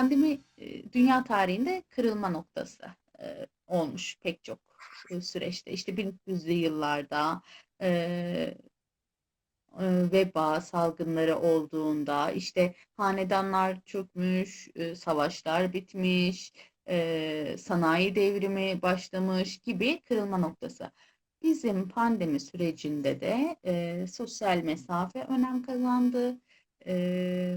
pandemi e, dünya tarihinde kırılma noktası e, olmuş pek çok süreçte. İşte 1900'lü yıllarda e, veba salgınları olduğunda işte hanedanlar çökmüş, savaşlar bitmiş, sanayi devrimi başlamış gibi kırılma noktası. Bizim pandemi sürecinde de e, sosyal mesafe önem kazandı, e,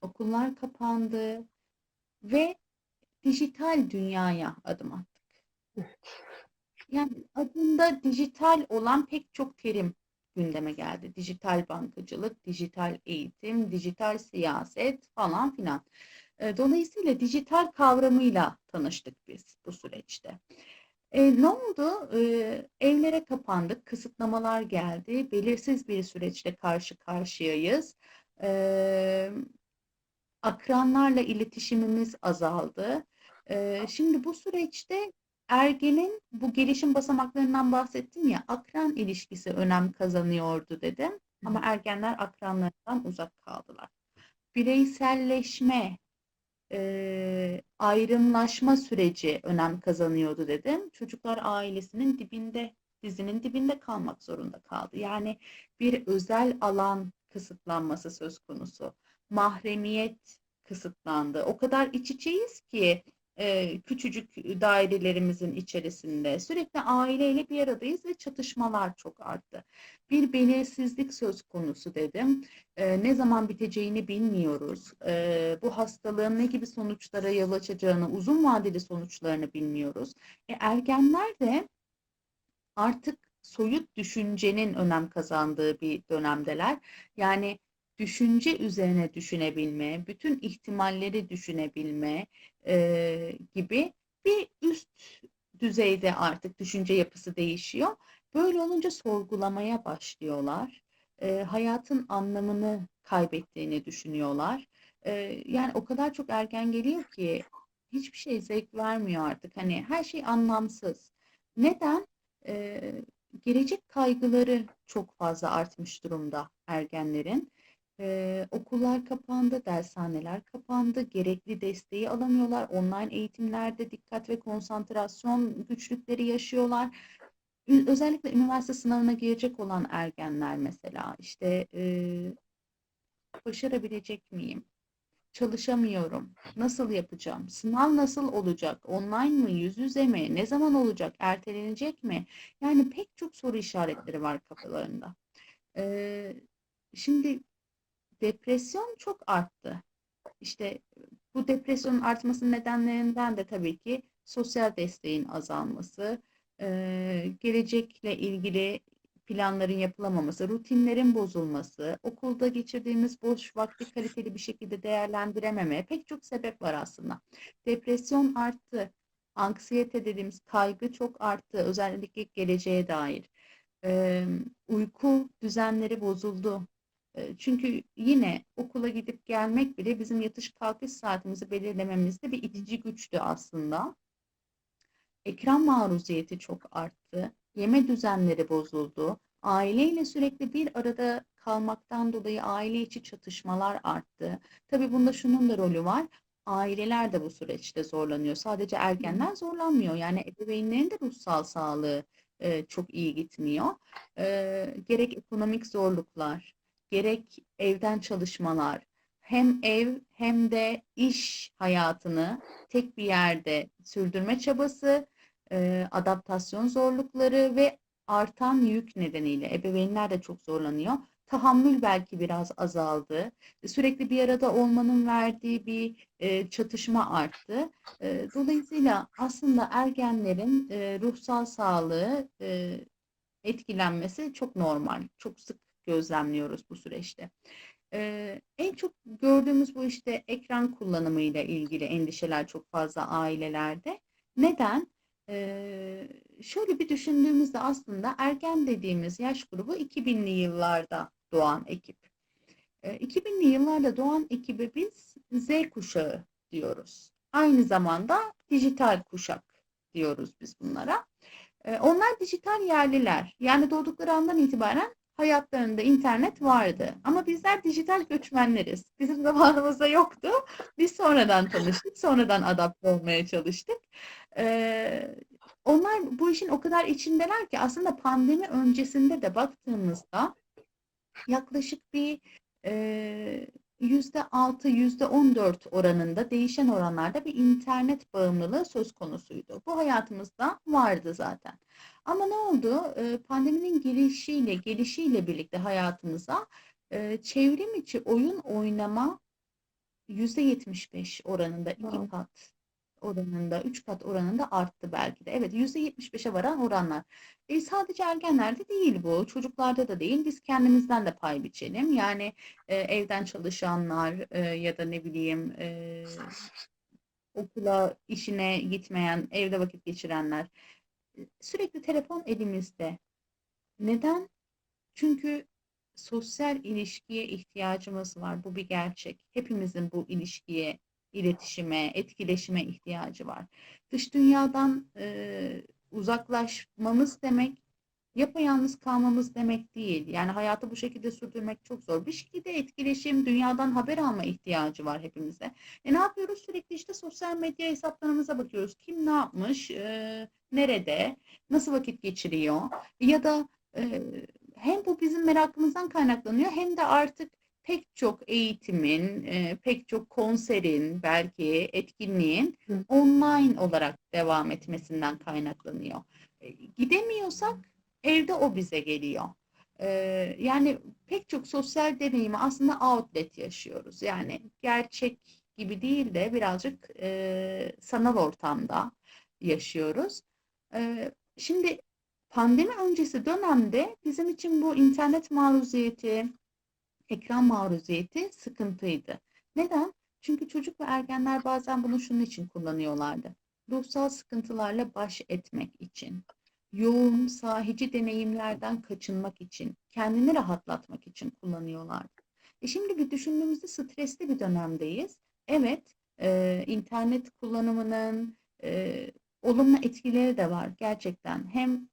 okullar kapandı ve dijital dünyaya adım attık. Yani adında dijital olan pek çok terim gündeme geldi. Dijital bankacılık, dijital eğitim, dijital siyaset falan filan. E, dolayısıyla dijital kavramıyla tanıştık biz bu süreçte. E, ne oldu? E, evlere kapandık, kısıtlamalar geldi, belirsiz bir süreçle karşı karşıyayız. E, akranlarla iletişimimiz azaldı. E, şimdi bu süreçte ergenin bu gelişim basamaklarından bahsettim ya, akran ilişkisi önem kazanıyordu dedim. Ama ergenler akranlarından uzak kaldılar. Bireyselleşme, e, ayrımlaşma süreci önem kazanıyordu dedim. Çocuklar ailesinin dibinde, dizinin dibinde kalmak zorunda kaldı. Yani bir özel alan kısıtlanması söz konusu. Mahremiyet kısıtlandı. O kadar iç içeyiz ki e, küçücük dairelerimizin içerisinde sürekli aileyle bir aradayız ve çatışmalar çok arttı. Bir belirsizlik söz konusu dedim. E, ne zaman biteceğini bilmiyoruz. E, bu hastalığın ne gibi sonuçlara yol açacağını, uzun vadeli sonuçlarını bilmiyoruz. E, ergenler de artık soyut düşüncenin önem kazandığı bir dönemdeler. Yani düşünce üzerine düşünebilme, bütün ihtimalleri düşünebilme e, gibi bir üst düzeyde artık düşünce yapısı değişiyor. Böyle olunca sorgulamaya başlıyorlar. E, hayatın anlamını kaybettiğini düşünüyorlar. E, yani o kadar çok ergen geliyor ki hiçbir şey zevk vermiyor artık. Hani her şey anlamsız. Neden? E, gelecek kaygıları çok fazla artmış durumda ergenlerin. Ee, okullar kapandı, dershaneler kapandı, gerekli desteği alamıyorlar. Online eğitimlerde dikkat ve konsantrasyon güçlükleri yaşıyorlar. Özellikle üniversite sınavına girecek olan ergenler mesela işte e, başarabilecek miyim? Çalışamıyorum. Nasıl yapacağım? Sınav nasıl olacak? Online mı? Yüz yüze mi? Ne zaman olacak? Ertelenecek mi? Yani pek çok soru işaretleri var kafalarında. Ee, şimdi depresyon çok arttı. İşte bu depresyonun artmasının nedenlerinden de tabii ki sosyal desteğin azalması, gelecekle ilgili planların yapılamaması, rutinlerin bozulması, okulda geçirdiğimiz boş vakti kaliteli bir şekilde değerlendirememe pek çok sebep var aslında. Depresyon arttı, anksiyete dediğimiz kaygı çok arttı, özellikle geleceğe dair. E, uyku düzenleri bozuldu. Çünkü yine okula gidip gelmek bile bizim yatış kalkış saatimizi belirlememizde bir itici güçtü aslında. Ekran maruziyeti çok arttı. Yeme düzenleri bozuldu. Aileyle sürekli bir arada kalmaktan dolayı aile içi çatışmalar arttı. Tabii bunda şunun da rolü var. Aileler de bu süreçte zorlanıyor. Sadece ergenler zorlanmıyor. Yani ebeveynlerin de ruhsal sağlığı e, çok iyi gitmiyor. E, gerek ekonomik zorluklar, gerek evden çalışmalar, hem ev hem de iş hayatını tek bir yerde sürdürme çabası, e, adaptasyon zorlukları ve artan yük nedeniyle ebeveynler de çok zorlanıyor. Tahammül belki biraz azaldı. Sürekli bir arada olmanın verdiği bir e, çatışma arttı. E, dolayısıyla aslında ergenlerin e, ruhsal sağlığı e, etkilenmesi çok normal. Çok sık gözlemliyoruz bu süreçte. Ee, en çok gördüğümüz bu işte ekran kullanımıyla ilgili endişeler çok fazla ailelerde. Neden? Ee, şöyle bir düşündüğümüzde aslında ergen dediğimiz yaş grubu 2000'li yıllarda doğan ekip. Ee, 2000'li yıllarda doğan ekibe biz Z kuşağı diyoruz. Aynı zamanda dijital kuşak diyoruz biz bunlara. Ee, onlar dijital yerliler. Yani doğdukları andan itibaren hayatlarında internet vardı. Ama bizler dijital göçmenleriz. Bizim zamanımızda yoktu. Biz sonradan tanıştık, sonradan adapte olmaya çalıştık. Ee, onlar bu işin o kadar içindeler ki aslında pandemi öncesinde de baktığımızda yaklaşık bir e, yüzde altı, yüzde on dört oranında değişen oranlarda bir internet bağımlılığı söz konusuydu. Bu hayatımızda vardı zaten. Ama ne oldu? E, pandeminin girişiyle, gelişiyle birlikte hayatımıza e, çevrim içi oyun oynama yüzde yetmiş beş oranında iki Wow. kat oranında, üç kat oranında arttı belki de. Evet, yüzde yetmiş beşe varan oranlar. E, sadece ergenlerde değil bu, çocuklarda da değil. Biz kendimizden de pay biçelim. Yani e, evden çalışanlar e, ya da ne bileyim e, okula, işine gitmeyen, evde vakit geçirenler. Sürekli telefon elimizde. Neden? Çünkü sosyal ilişkiye ihtiyacımız var. Bu bir gerçek. Hepimizin bu ilişkiye, iletişime, etkileşime ihtiyacı var. Dış dünyadan e, uzaklaşmamız demek, yapayalnız kalmamız demek değil. Yani hayatı bu şekilde sürdürmek çok zor. Bir şekilde etkileşim, dünyadan haber alma ihtiyacı var hepimize. E ne yapıyoruz? Sürekli işte sosyal medya hesaplarımıza bakıyoruz. Kim ne yapmış, e, nerede, nasıl vakit geçiriyor ya da e, hem bu bizim merakımızdan kaynaklanıyor hem de artık pek çok eğitimin, e, pek çok konserin, belki etkinliğin Hı. online olarak devam etmesinden kaynaklanıyor. E, gidemiyorsak evde o bize geliyor. E, yani pek çok sosyal deneyimi aslında outlet yaşıyoruz. Yani gerçek gibi değil de birazcık e, sanal ortamda yaşıyoruz. E, şimdi pandemi öncesi dönemde bizim için bu internet maruziyeti, ekran maruziyeti sıkıntıydı. Neden? Çünkü çocuk ve ergenler bazen bunu şunun için kullanıyorlardı. Ruhsal sıkıntılarla baş etmek için, yoğun sahici deneyimlerden kaçınmak için, kendini rahatlatmak için kullanıyorlardı. E şimdi bir düşündüğümüzde stresli bir dönemdeyiz. Evet, e, internet kullanımının e, olumlu etkileri de var gerçekten. Hem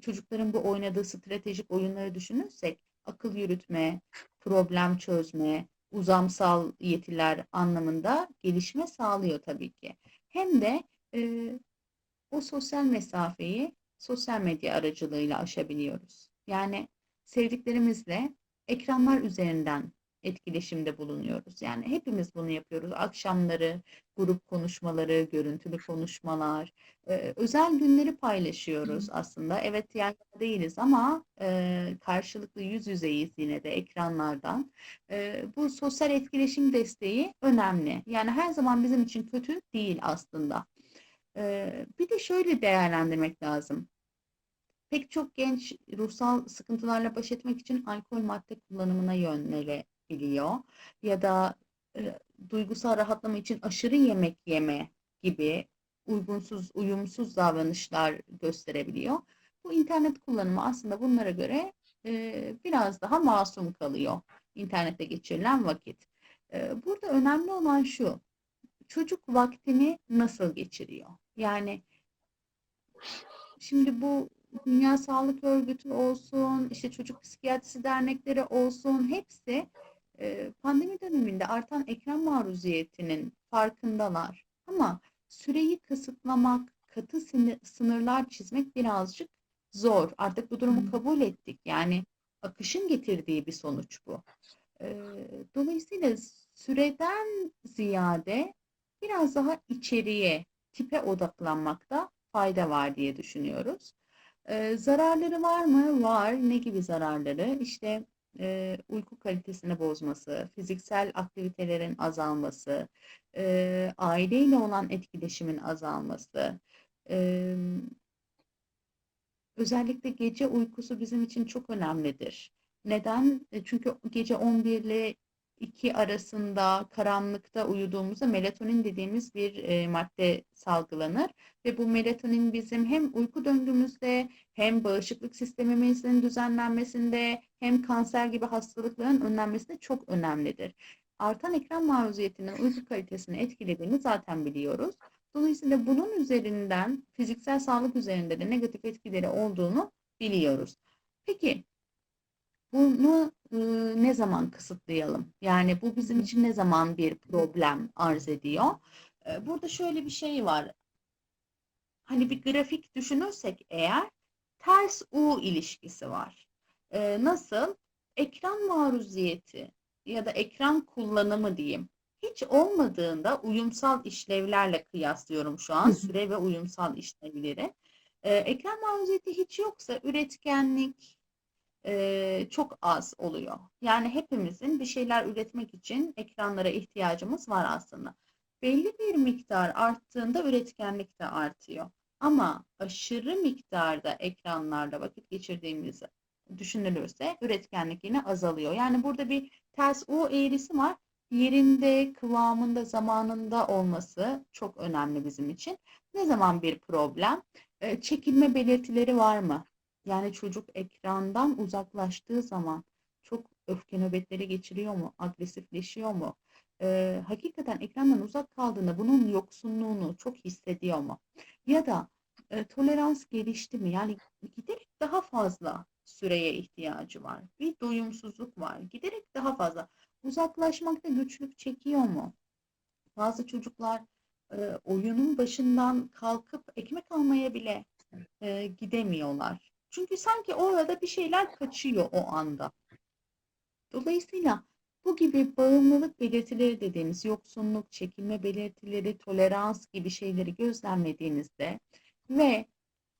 çocukların bu oynadığı stratejik oyunları düşünürsek akıl yürütme, problem çözme, uzamsal yetiler anlamında gelişme sağlıyor tabii ki. Hem de e, o sosyal mesafeyi sosyal medya aracılığıyla aşabiliyoruz. Yani sevdiklerimizle ekranlar üzerinden etkileşimde bulunuyoruz. Yani hepimiz bunu yapıyoruz. Akşamları grup konuşmaları, görüntülü konuşmalar, e, özel günleri paylaşıyoruz aslında. Evet yan yana değiliz ama e, karşılıklı yüz yüzeyiz yine de ekranlardan. E, bu sosyal etkileşim desteği önemli. Yani her zaman bizim için kötü değil aslında. Bir de şöyle değerlendirmek lazım. Pek çok genç ruhsal sıkıntılarla baş etmek için alkol madde kullanımına yönelebiliyor. Ya da e, duygusal rahatlama için aşırı yemek yeme gibi uygunsuz, uyumsuz davranışlar gösterebiliyor. Bu internet kullanımı aslında bunlara göre e, biraz daha masum kalıyor internette geçirilen vakit. E, burada önemli olan şu, çocuk vaktini nasıl geçiriyor? Yani şimdi bu Dünya Sağlık Örgütü olsun, işte çocuk psikiyatrisi dernekleri olsun hepsi e, pandemi döneminde artan ekran maruziyetinin farkındalar. Ama süreyi kısıtlamak, katı sınırlar çizmek birazcık zor. Artık bu durumu kabul ettik. Yani akışın getirdiği bir sonuç bu. E, dolayısıyla süreden ziyade biraz daha içeriye, tipe odaklanmakta fayda var diye düşünüyoruz. Ee, zararları var mı? Var. Ne gibi zararları? İşte e, uyku kalitesini bozması, fiziksel aktivitelerin azalması, e, aileyle olan etkileşimin azalması, e, özellikle gece uykusu bizim için çok önemlidir. Neden? E, Çünkü gece 11 ile 2 arasında karanlıkta uyuduğumuzda melatonin dediğimiz bir e, madde salgılanır ve bu melatonin bizim hem uyku döngümüzde hem bağışıklık sistemimizin düzenlenmesinde hem kanser gibi hastalıkların önlenmesinde çok önemlidir. Artan ekran maruziyetinin uyku kalitesini etkilediğini zaten biliyoruz. Dolayısıyla bunun üzerinden fiziksel sağlık üzerinde de negatif etkileri olduğunu biliyoruz. Peki bunu e, ne zaman kısıtlayalım? Yani bu bizim için ne zaman bir problem arz ediyor? E, burada şöyle bir şey var. Hani bir grafik düşünürsek eğer ters U ilişkisi var. E, nasıl? Ekran maruziyeti ya da ekran kullanımı diyeyim. Hiç olmadığında uyumsal işlevlerle kıyaslıyorum şu an süre ve uyumsal işlevleri. E, ekran maruziyeti hiç yoksa üretkenlik, e, çok az oluyor. Yani hepimizin bir şeyler üretmek için ekranlara ihtiyacımız var aslında. Belli bir miktar arttığında üretkenlik de artıyor. Ama aşırı miktarda ekranlarda vakit geçirdiğimiz düşünülürse üretkenlik yine azalıyor. Yani burada bir ters U eğrisi var. Yerinde, kıvamında, zamanında olması çok önemli bizim için. Ne zaman bir problem? Çekilme belirtileri var mı? Yani çocuk ekrandan uzaklaştığı zaman çok öfke nöbetleri geçiriyor mu? Agresifleşiyor mu? Ee, hakikaten ekrandan uzak kaldığında bunun yoksunluğunu çok hissediyor mu? Ya da e, tolerans gelişti mi? Yani giderek daha fazla süreye ihtiyacı var. Bir doyumsuzluk var. Giderek daha fazla. Uzaklaşmakta güçlük çekiyor mu? Bazı çocuklar e, oyunun başından kalkıp ekmek almaya bile e, gidemiyorlar. Çünkü sanki orada bir şeyler kaçıyor o anda. Dolayısıyla bu gibi bağımlılık belirtileri dediğimiz yoksunluk, çekinme belirtileri, tolerans gibi şeyleri gözlemlediğimizde ve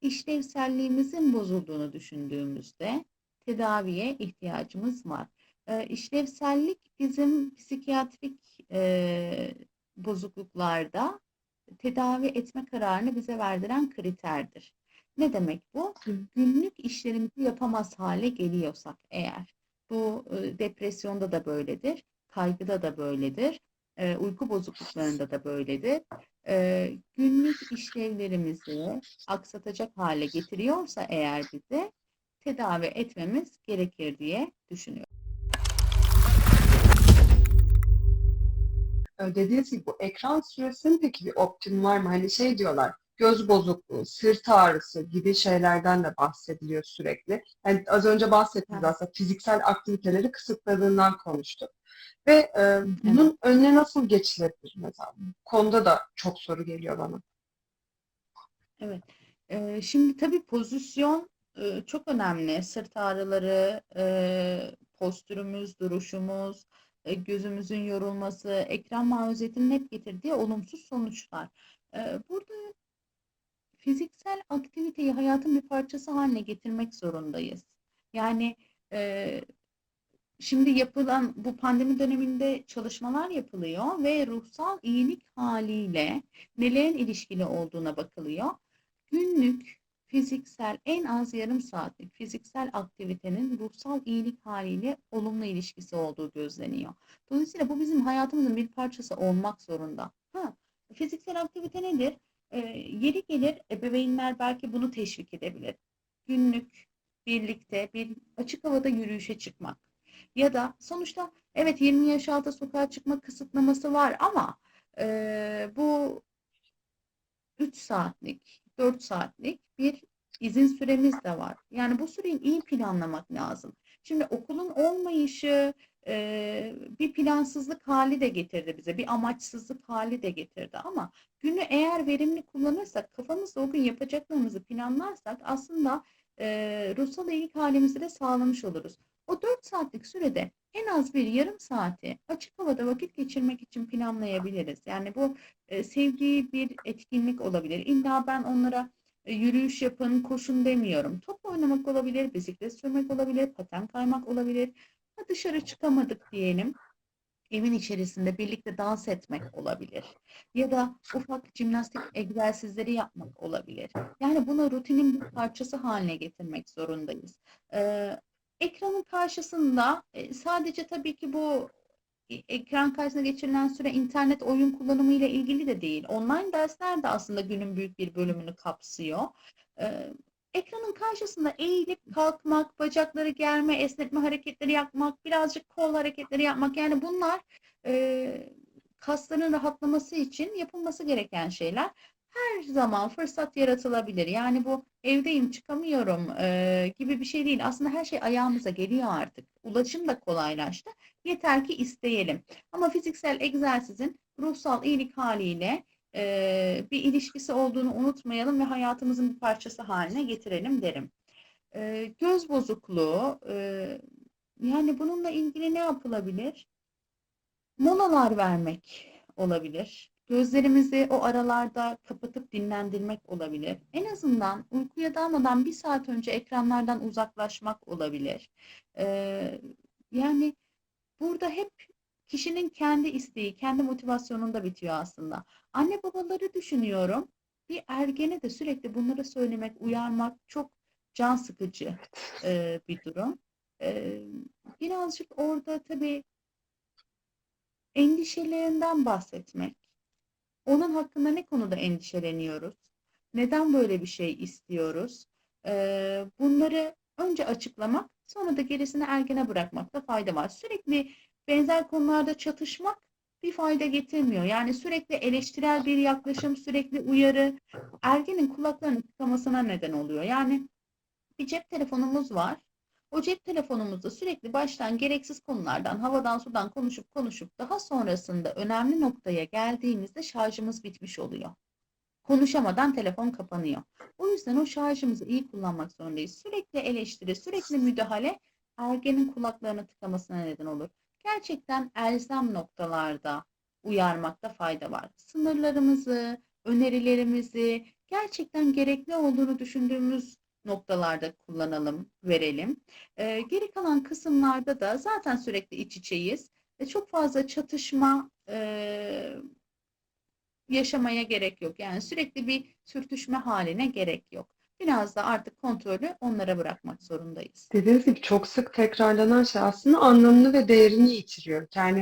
işlevselliğimizin bozulduğunu düşündüğümüzde tedaviye ihtiyacımız var. E, işlevsellik bizim psikiyatrik e, bozukluklarda tedavi etme kararını bize verdiren kriterdir. Ne demek bu? Günlük işlerimizi yapamaz hale geliyorsak eğer. Bu e, depresyonda da böyledir, kaygıda da böyledir, e, uyku bozukluklarında da böyledir. E, günlük işlevlerimizi aksatacak hale getiriyorsa eğer bize tedavi etmemiz gerekir diye düşünüyorum. Dediğiniz gibi bu ekran süresinin peki bir optimum var mı? Hani şey diyorlar, göz bozukluğu, sırt ağrısı gibi şeylerden de bahsediliyor sürekli. Yani az önce bahsettiniz Evet. aslında fiziksel aktiviteleri kısıtladığından konuştuk. Ve e, bunun önüne nasıl geçilebilir mesela? Bu konuda da çok soru geliyor bana. Evet. Ee, şimdi tabii pozisyon e, çok önemli. Sırt ağrıları, e, postürümüz, duruşumuz, e, gözümüzün yorulması, ekran maruziyetinin hep getirdiği olumsuz sonuçlar. Ee, burada fiziksel aktiviteyi hayatın bir parçası haline getirmek zorundayız. Yani e, şimdi yapılan bu pandemi döneminde çalışmalar yapılıyor ve ruhsal iyilik haliyle nelerin ilişkili olduğuna bakılıyor. Günlük fiziksel en az yarım saatlik fiziksel aktivitenin ruhsal iyilik haliyle olumlu ilişkisi olduğu gözleniyor. Dolayısıyla bu bizim hayatımızın bir parçası olmak zorunda. Ha, fiziksel aktivite nedir? Ee, yeri gelir ebeveynler belki bunu teşvik edebilir. Günlük birlikte bir açık havada yürüyüşe çıkmak. Ya da sonuçta evet 20 yaş altı sokağa çıkma kısıtlaması var ama e, bu 3 saatlik, 4 saatlik bir izin süremiz de var. Yani bu süreyi iyi planlamak lazım. Şimdi okulun olmayışı e, bir plansızlık hali de getirdi bize, bir amaçsızlık hali de getirdi ama günü eğer verimli kullanırsak, kafamızda o gün yapacaklarımızı planlarsak aslında e, ruhsal iyilik halimizi de sağlamış oluruz. O 4 saatlik sürede en az bir yarım saati açık havada vakit geçirmek için planlayabiliriz. Yani bu e, sevdiği bir etkinlik olabilir. İlla ben onlara e, yürüyüş yapın, koşun demiyorum. Top oynamak olabilir, bisiklet sürmek olabilir, paten kaymak olabilir. Dışarı çıkamadık diyelim. Evin içerisinde birlikte dans etmek olabilir. Ya da ufak jimnastik egzersizleri yapmak olabilir. Yani bunu rutinin bir parçası haline getirmek zorundayız. Ee, ekranın karşısında e, sadece tabii ki bu e, ekran karşısında geçirilen süre internet oyun kullanımı ile ilgili de değil. Online dersler de aslında günün büyük bir bölümünü kapsıyor. Ee, ekranın karşısında eğilip kalkmak, bacakları germe, esnetme hareketleri yapmak, birazcık kol hareketleri yapmak yani bunlar e, kasların rahatlaması için yapılması gereken şeyler. her zaman fırsat yaratılabilir. Yani bu evdeyim çıkamıyorum e, gibi bir şey değil. Aslında her şey ayağımıza geliyor artık. Ulaşım da kolaylaştı. Yeter ki isteyelim. Ama fiziksel egzersizin ruhsal iyilik haliyle e, bir ilişkisi olduğunu unutmayalım ve hayatımızın bir parçası haline getirelim derim. E, göz bozukluğu, e, yani bununla ilgili ne yapılabilir? Molalar vermek olabilir. Gözlerimizi o aralarda kapatıp dinlendirmek olabilir. En azından uykuya dalmadan bir saat önce ekranlardan uzaklaşmak olabilir. Ee, yani burada hep kişinin kendi isteği, kendi motivasyonunda bitiyor aslında. Anne babaları düşünüyorum. Bir ergene de sürekli bunları söylemek, uyarmak çok can sıkıcı e, bir durum. E, birazcık orada tabii endişelerinden bahsetmek. Onun hakkında ne konuda endişeleniyoruz? Neden böyle bir şey istiyoruz? Ee, bunları önce açıklamak, sonra da gerisini ergene bırakmakta fayda var. Sürekli benzer konularda çatışmak bir fayda getirmiyor. Yani sürekli eleştirel bir yaklaşım, sürekli uyarı ergenin kulaklarını tıkamasına neden oluyor. Yani bir cep telefonumuz var. O cep telefonumuzda sürekli baştan gereksiz konulardan, havadan sudan konuşup konuşup daha sonrasında önemli noktaya geldiğimizde şarjımız bitmiş oluyor. Konuşamadan telefon kapanıyor. O yüzden o şarjımızı iyi kullanmak zorundayız. Sürekli eleştiri, sürekli müdahale ergenin kulaklarını tıkamasına neden olur. Gerçekten elzem noktalarda uyarmakta fayda var. Sınırlarımızı, önerilerimizi gerçekten gerekli olduğunu düşündüğümüz noktalarda kullanalım, verelim. E, geri kalan kısımlarda da zaten sürekli iç içeyiz. E, çok fazla çatışma e, yaşamaya gerek yok. Yani sürekli bir sürtüşme haline gerek yok. Biraz da artık kontrolü onlara bırakmak zorundayız. Dediğiniz gibi çok sık tekrarlanan şey aslında anlamını ve değerini yitiriyor. Yani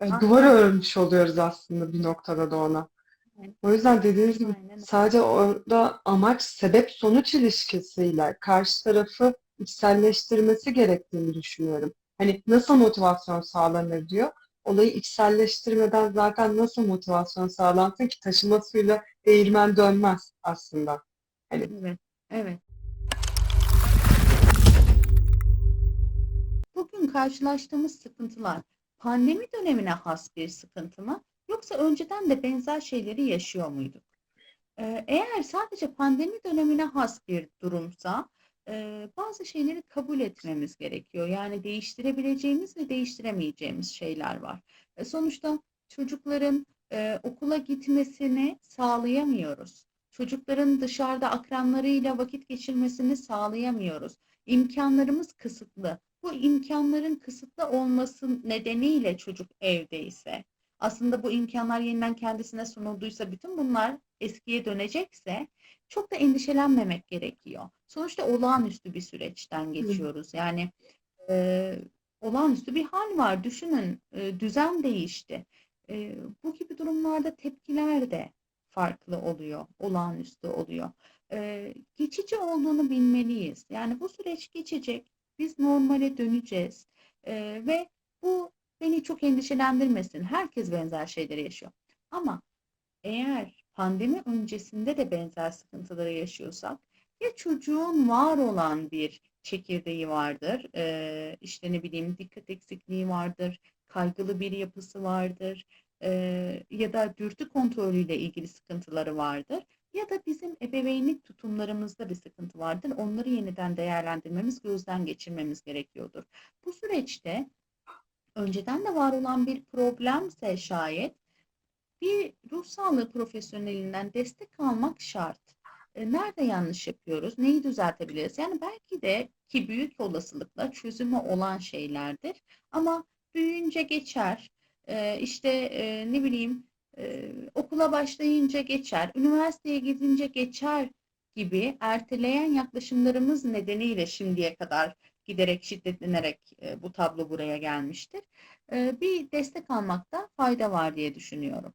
e, Aynen. duvar örmüş oluyoruz aslında bir noktada da ona. Aynen. O yüzden dediğiniz gibi Aynen sadece orada amaç sebep sonuç ilişkisiyle karşı tarafı içselleştirmesi gerektiğini düşünüyorum. Hani nasıl motivasyon sağlanır diyor. Olayı içselleştirmeden zaten nasıl motivasyon sağlansın ki taşıma suyla değirmen dönmez aslında. Evet, evet. Bugün karşılaştığımız sıkıntılar pandemi dönemine has bir sıkıntı mı? Yoksa önceden de benzer şeyleri yaşıyor muyduk? Ee, Eğer sadece pandemi dönemine has bir durumsa e, bazı şeyleri kabul etmemiz gerekiyor. Yani değiştirebileceğimiz ve değiştiremeyeceğimiz şeyler var. E, Sonuçta çocukların e, okula gitmesini sağlayamıyoruz. Çocukların dışarıda akranlarıyla vakit geçirmesini sağlayamıyoruz. İmkanlarımız kısıtlı. Bu imkanların kısıtlı olması nedeniyle çocuk evdeyse, aslında bu imkanlar yeniden kendisine sunulduysa, bütün bunlar eskiye dönecekse çok da endişelenmemek gerekiyor. Sonuçta olağanüstü bir süreçten geçiyoruz. Yani e, olağanüstü bir hal var. Düşünün, e, düzen değişti. E, bu gibi durumlarda tepkiler de farklı oluyor, olağanüstü oluyor. E, geçici olduğunu bilmeliyiz. Yani bu süreç geçecek, biz normale döneceğiz E, ve bu beni çok endişelendirmesin. Herkes benzer şeyleri yaşıyor. Ama eğer pandemi öncesinde de benzer sıkıntıları yaşıyorsak, ya çocuğun var olan bir çekirdeği vardır, e, işte ne bileyim dikkat eksikliği vardır, kaygılı bir yapısı vardır, e, ya da dürtü kontrolüyle ilgili sıkıntıları vardır. Ya da bizim ebeveynlik tutumlarımızda bir sıkıntı vardır. Onları yeniden değerlendirmemiz, gözden geçirmemiz gerekiyordur. Bu süreçte önceden de var olan bir problemse şayet bir ruh sağlığı profesyonelinden destek almak şart. E, Nerede yanlış yapıyoruz? Neyi düzeltebiliriz? Yani belki de ki büyük olasılıkla çözümü olan şeylerdir. Ama büyüyünce geçer. E, işte ne bileyim e, okula başlayınca geçer. Üniversiteye gidince geçer gibi erteleyen yaklaşımlarımız nedeniyle şimdiye kadar giderek şiddetlenerek e, bu tablo buraya gelmiştir. E, bir destek almakta fayda var diye düşünüyorum.